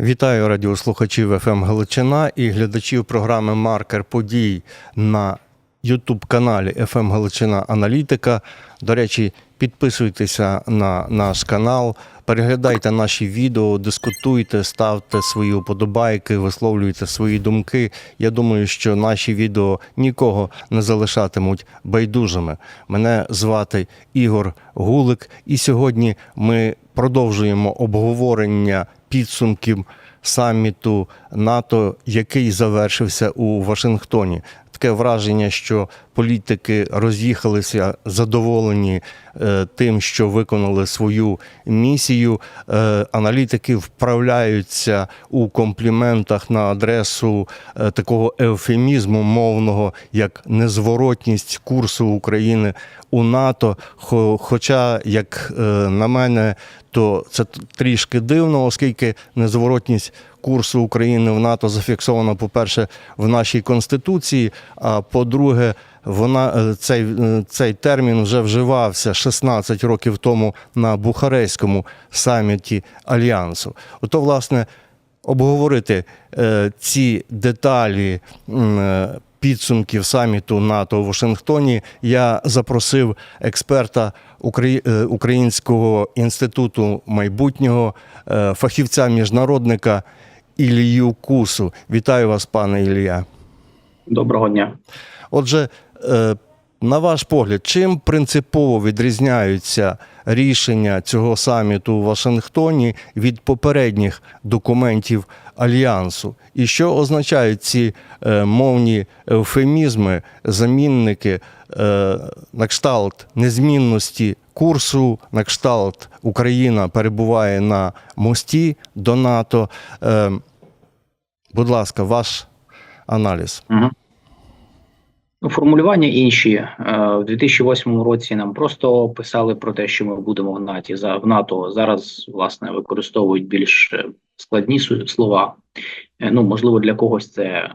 Вітаю радіослухачів ФМ Галичина і глядачів програми Маркер подій на Ютуб-каналі ФМ Галичина Аналітика. До речі, підписуйтеся на наш канал, переглядайте наші відео, дискутуйте, ставте свої вподобайки, висловлюйте свої думки. Я думаю, що наші відео нікого не залишатимуть байдужими. Мене звати Ігор Гулик, і сьогодні ми продовжуємо обговорення підсумків саміту НАТО, який завершився у Вашингтоні. Таке враження, що політики роз'їхалися задоволені е, тим, що виконали свою місію. Е, аналітики вправляються у компліментах на адресу е, такого еуфемізму мовного, як незворотність курсу України у НАТО. Хо- Хоча, як е, на мене, то це трішки дивно, оскільки незворотність курсу України в НАТО зафіксовано, по-перше, в нашій конституції. А по-друге, вона е, цей, е, цей термін вже вживався 16 років тому на Бухарейському саміті Альянсу. Ото, власне, обговорити е, ці деталі підсумків саміту НАТО у Вашингтоні я запросив експерта е, Українського інституту майбутнього, е, фахівця міжнародника Ілію Кусу. Вітаю вас, пане Ілія. Доброго дня. Отже, е, на ваш погляд, чим принципово відрізняються рішення цього саміту у Вашингтоні від попередніх документів альянсу? І що означають ці е, мовні евфемізми, замінники е, на кшталт незмінності курсу, на кшталт Україна перебуває на мості до НАТО? Е, Будь ласка, ваш аналіз. Угу. Ну, формулювання інші. Е, В 2008 році нам просто писали про те, що ми будемо в НАТО. За в НАТО зараз власне використовують більш е, складні слова. Е, Ну можливо, для когось це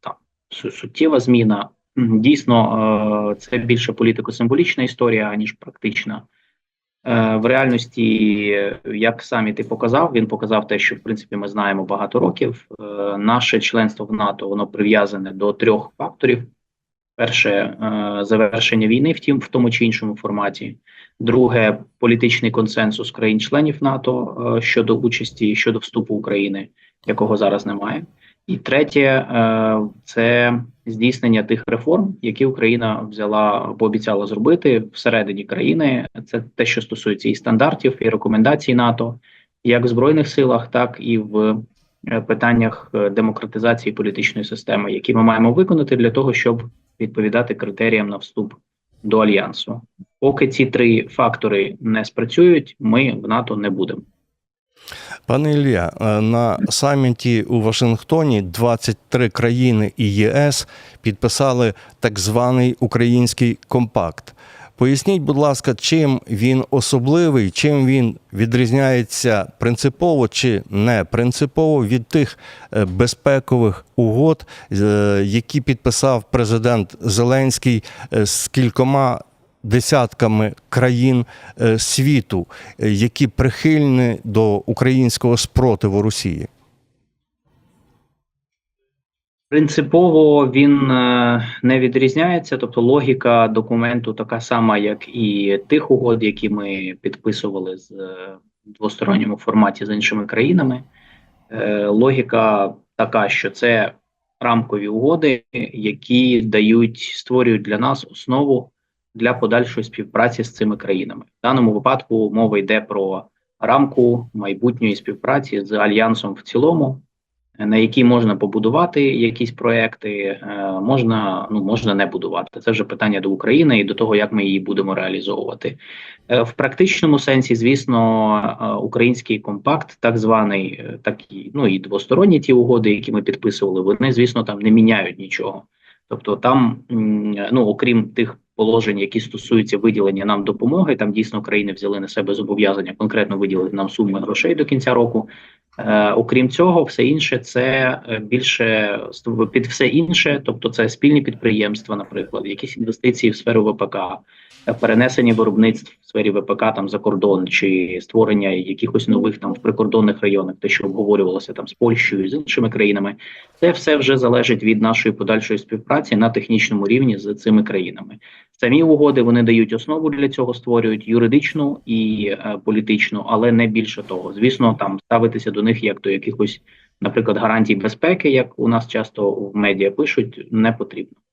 там суттєва зміна. Дійсно, це більше політико-символічна історія ніж практична. В реальності, як саміт і показав, він показав те, що в принципі ми знаємо багато років. Наше членство в НАТО воно прив'язане до трьох факторів: перше е, завершення війни, втім, в тому чи іншому форматі. Друге політичний консенсус країн-членів НАТО е, щодо участі щодо вступу України, якого зараз немає. І третє е, це здійснення тих реформ, які Україна взяла пообіцяла зробити всередині країни. Це те, що стосується і стандартів, і рекомендацій НАТО, як в збройних силах, так і в питаннях е, демократизації політичної системи, які ми маємо виконати для того, щоб відповідати критеріям на вступ до альянсу. Поки ці три фактори не спрацюють, ми в НАТО не будемо. Пане Ілля, е, на саміті у Вашингтоні 23 країни і ЄС підписали так званий український компакт. Поясніть, будь ласка, чим він особливий, чим він відрізняється принципово чи не принципово від тих е, безпекових угод, е, які підписав президент Зеленський е, з кількома десятками країн світу, які прихильні до українського спротиву Росії. Принципово він е, не відрізняється, тобто логіка документу така сама, як і тих угод, які ми підписували з е, двосторонньому форматі з іншими країнами. Е, Логіка така, що це рамкові угоди, які дають створюють для нас основу для подальшої співпраці з цими країнами. В даному випадку мова йде про рамку майбутньої співпраці з альянсом в цілому на якій можна побудувати якісь проекти, е, можна ну можна не будувати. Це вже питання до України і до того, як ми її будемо реалізовувати Е, в практичному сенсі. Звісно, е, український компакт, так званий, е, так і ну і двосторонні ті угоди, які ми підписували, вони звісно там не міняють нічого. Тобто, там ну окрім тих положень, які стосуються виділення нам допомоги. Там дійсно країни взяли на себе зобов'язання конкретно виділити нам суми грошей до кінця року. Е, окрім цього, все інше це е, більше під все інше, тобто це спільні підприємства, наприклад, якісь інвестиції в сферу ВПК, перенесення виробництв в сфері ВПК там за кордон, чи створення якихось нових там в прикордонних районах, те, що обговорювалося там з Польщею з іншими країнами. Це все вже залежить від нашої подальшої співпраці на технічному рівні з цими країнами. Самі угоди вони дають основу для цього, створюють юридичну і е, політичну, але не більше того. Звісно, там ставитися до них як до якихось, наприклад, гарантій безпеки, як у нас часто в медіа пишуть, не потрібно.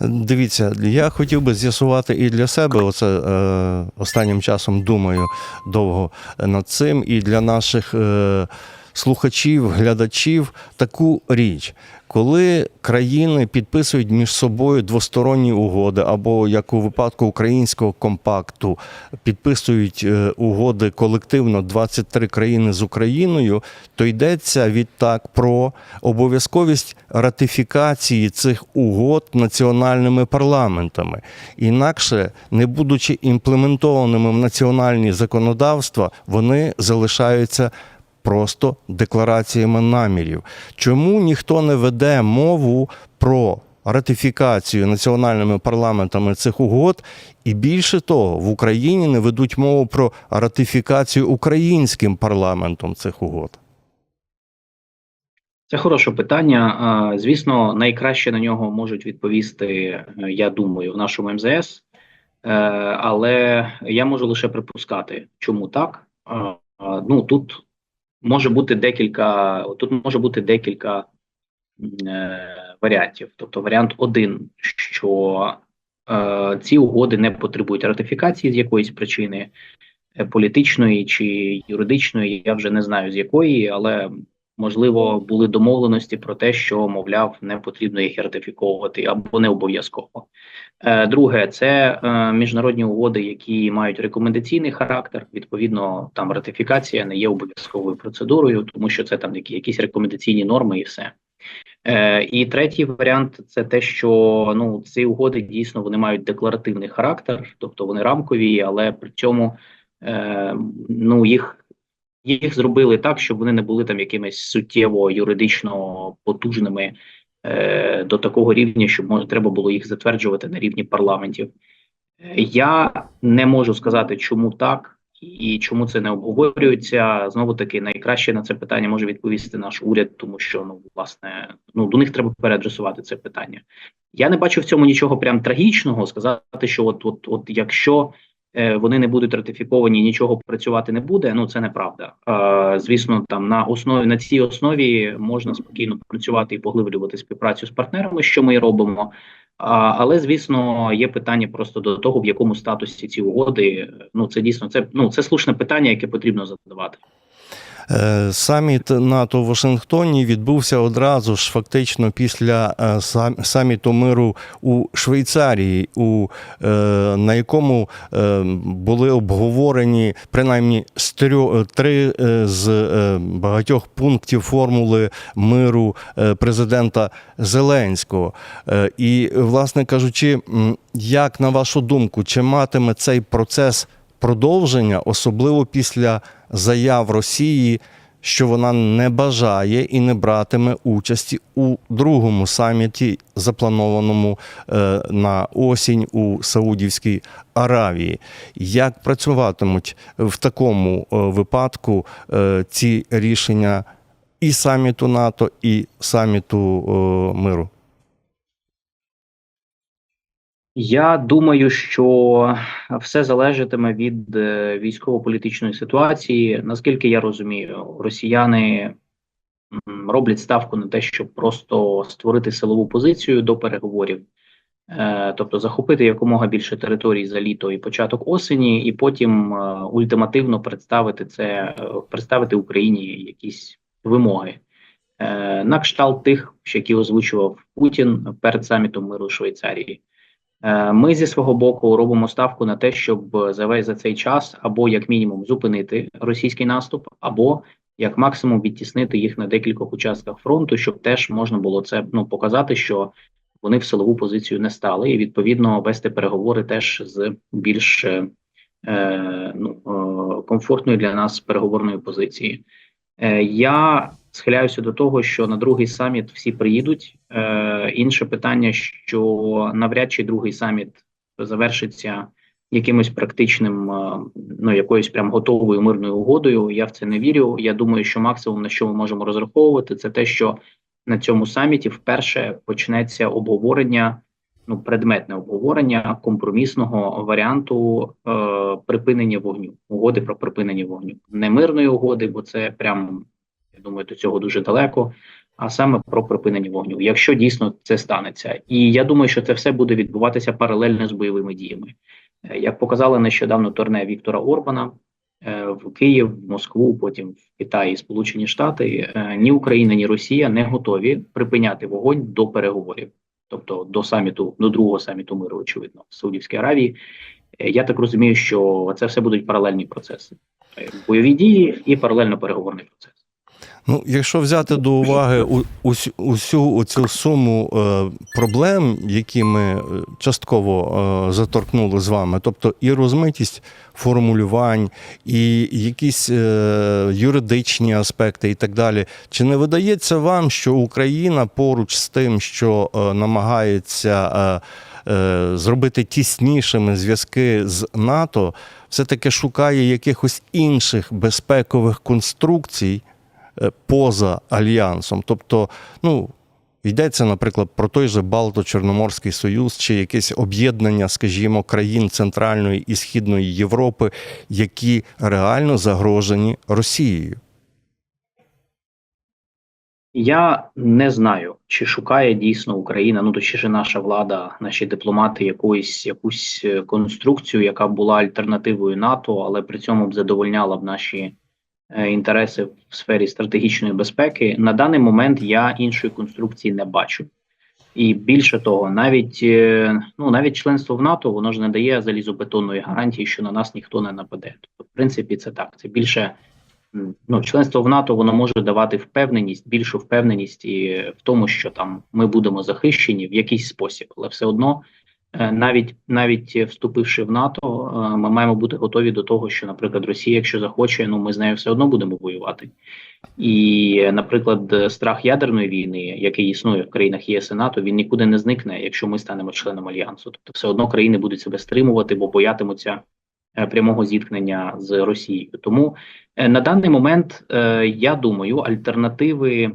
Дивіться, я хотів би з'ясувати і для себе, оце е, останнім часом думаю довго над цим, і для наших е, слухачів, глядачів таку річ. Коли країни підписують між собою двосторонні угоди, або як у випадку українського компакту, підписують е, угоди колективно 23 країни з Україною, то йдеться відтак про обов'язковість ратифікації цих угод національними парламентами. Інакше, не будучи імплементованими в національні законодавства, вони залишаються просто деклараціями намірів. Чому ніхто не веде мову про ратифікацію національними парламентами цих угод, і більше того, в Україні не ведуть мову про ратифікацію українським парламентом цих угод? Це хороше питання. Звісно, найкраще на нього можуть відповісти, е, я думаю, в нашому МЗС. Е, Але я можу лише припускати, чому так. Ну тут може бути декілька, тут може бути декілька е, варіантів. Тобто, варіант один, що е, ці угоди не потребують ратифікації з якоїсь причини е, політичної чи юридичної, я вже не знаю з якої, але можливо, були домовленості про те, що, мовляв, не потрібно їх ратифіковувати або не обов'язково. Е, Друге, це е, міжнародні угоди, які мають рекомендаційний характер. Відповідно, там ратифікація не є обов'язковою процедурою, тому що це там які, якісь рекомендаційні норми і все. Е, і третій варіант це те, що ну ці угоди дійсно вони мають декларативний характер, тобто вони рамкові, але при цьому е, ну їх їх зробили так, щоб вони не були там якимись суттєво юридично потужними е, до такого рівня, що може треба було їх затверджувати на рівні парламентів. Я не можу сказати, чому так і чому це не обговорюється. Знову таки, найкраще на це питання може відповісти наш уряд, тому що ну власне ну до них треба переадресувати це питання. Я не бачу в цьому нічого прям трагічного. Сказати, що от, от, от якщо вони не будуть ратифіковані, нічого працювати не буде. Ну це неправда. Е, звісно, там на основі на цій основі можна спокійно працювати і поглиблювати співпрацю з партнерами, що ми і робимо. Але звісно, є питання просто до того, в якому статусі ці угоди. Ну це дійсно це ну це слушне питання, яке потрібно задавати. Е, Саміт НАТО в Вашингтоні відбувся одразу ж фактично після е, саміту миру у Швейцарії, у, е, на якому були обговорені принаймні три з багатьох пунктів формули миру президента Зеленського. І, власне кажучи, як на вашу думку, чи матиме цей процес продовження, особливо після заяв Росії, що вона не бажає і не братиме участі у другому саміті, запланованому е, на осінь у Саудівській Аравії. Як працюватимуть в такому е, випадку е, ці рішення і саміту НАТО, і саміту миру? Я думаю, що все залежатиме від е, військово-політичної ситуації. Наскільки я розумію, росіяни роблять ставку на те, щоб просто створити силову позицію до переговорів, е, тобто захопити якомога більше територій за літо і початок осені, і потім е, ультимативно представити це, представити Україні якісь вимоги. На кшталт тих, які озвучував Путін перед самітом миру Швейцарії. Е, Ми зі свого боку робимо ставку на те, щоб за весь за цей час або як мінімум зупинити російський наступ, або як максимум відтіснити їх на декількох участках фронту, щоб теж можна було це ну показати, що вони в силову позицію не стали, і відповідно вести переговори теж з більш е, е, ну, е, комфортної для нас переговорної позиції. Е, я схиляюся до того, що на другий саміт всі приїдуть. Е, інше питання, що навряд чи другий саміт завершиться якимось практичним, е, ну якоюсь прям готовою мирною угодою. Я в це не вірю. Я думаю, що максимум на що ми можемо розраховувати, це те, що на цьому саміті вперше почнеться обговорення, ну предметне обговорення компромісного варіанту е, припинення вогню, угоди про припинення вогню, не мирної угоди, бо це прям я думаю, до цього дуже далеко. А саме про припинення вогню, якщо дійсно це станеться, і я думаю, що це все буде відбуватися паралельно з бойовими діями. Е, Як показали нещодавно турне Віктора Орбана е, в Київ, в Москву, потім в Китай і Сполучені Штати, е, ні Україна, ні Росія не готові припиняти вогонь до переговорів, тобто до саміту, до другого саміту миру, очевидно, в Саудівській Аравії. Я так розумію, що це все будуть паралельні процеси: бойові дії і паралельно переговорний процес. Ну, якщо взяти до уваги усю, усю цю суму е, проблем, які ми е, частково е, заторкнули з вами, тобто і розмитість формулювань, і якісь юридичні аспекти, і так далі, чи не видається вам, що Україна поруч з тим, що намагається зробити тіснішими зв'язки з НАТО, все-таки шукає якихось інших безпекових конструкцій? Е, поза альянсом. Тобто, ну. Йдеться, наприклад, про той же Балто-Чорноморський Союз чи якесь об'єднання, скажімо, країн Центральної і Східної Європи, які реально загрожені Росією. Я не знаю, чи шукає дійсно Україна, ну точніше, наша влада, наші дипломати, якоїсь якусь е, конструкцію, яка була альтернативою НАТО, але при цьому б задовольняла б наші інтереси в сфері стратегічної безпеки. На даний момент я іншої конструкції не бачу. І більше того, навіть е, ну навіть членство в НАТО воно ж не дає залізобетонної гарантії, що на нас ніхто не нападе. Тобто, в принципі, це так. Це більше ну, членство в НАТО воно може давати впевненість, більшу впевненість і в тому, що там ми будемо захищені в якийсь спосіб, але все одно, е, навіть навіть вступивши в НАТО, е, ми маємо бути готові до того, що, наприклад, Росія, якщо захоче, ну ми з нею все одно будемо воювати. І, наприклад, страх ядерної війни, який існує в країнах ЄС і НАТО, він нікуди не зникне, якщо ми станемо членом альянсу. Тобто, все одно країни будуть себе стримувати, бо боятимуться е, прямого зіткнення з Росією. Тому е, на даний момент е, я думаю, альтернативи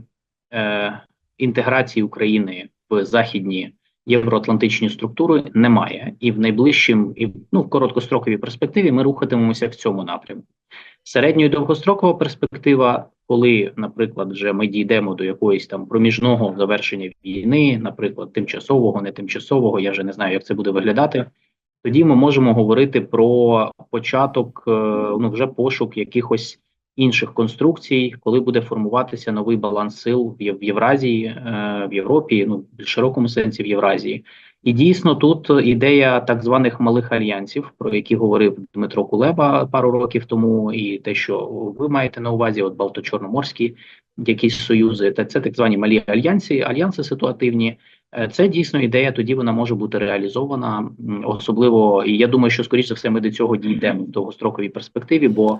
е, інтеграції України в західні євроатлантичні структури немає, і в найближчим і ну в короткостроковій перспективі ми рухатимемося в цьому напрямку. Середньо і довгострокова перспектива, коли, наприклад, вже ми дійдемо до якоїсь там проміжного завершення війни, наприклад, тимчасового, не тимчасового, я вже не знаю, як це буде виглядати. Тоді ми можемо говорити про початок, е, ну вже пошук якихось інших конструкцій, коли буде формуватися новий баланс сил в Євразії, е, в Європі, ну в широкому сенсі в Євразії. І дійсно тут ідея так званих малих альянсів, про які говорив Дмитро Кулеба пару років тому, і те, що ви маєте на увазі, от Балто-Чорноморські якісь союзи, та це так звані малі альянси, альянси ситуативні. Е, Це дійсно ідея, тоді вона може бути реалізована, особливо, і я думаю, що скоріш за все ми до цього дійдемо в довгостроковій перспективі, бо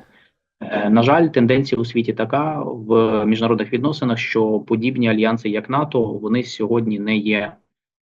На жаль, тенденція у світі така в міжнародних відносинах, що подібні альянси, як НАТО, вони сьогодні не є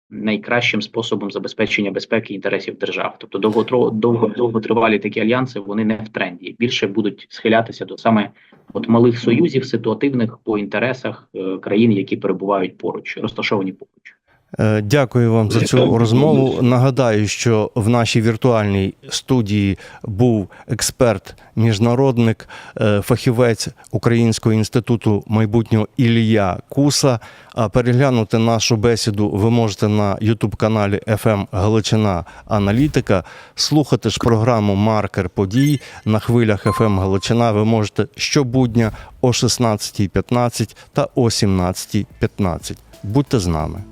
найкращим способом забезпечення безпеки інтересів держав. Тобто довготро- довго довготривалі такі альянси вони не в тренді. Більше будуть схилятися до саме от малих союзів, ситуативних по інтересах е, країн, які перебувають поруч, розташовані поруч. Е, Дякую вам за цю розмову. Нагадаю, що в нашій віртуальній студії був експерт, міжнародник, е, фахівець Українського інституту майбутнього Ілія Куса. А переглянути нашу бесіду ви можете на Ютуб-каналі FM Галичина Аналітика. Слухати ж програму Маркер подій на хвилях FM Галичина. Ви можете щобудня о 16.15 та о 17.15. Будьте з нами.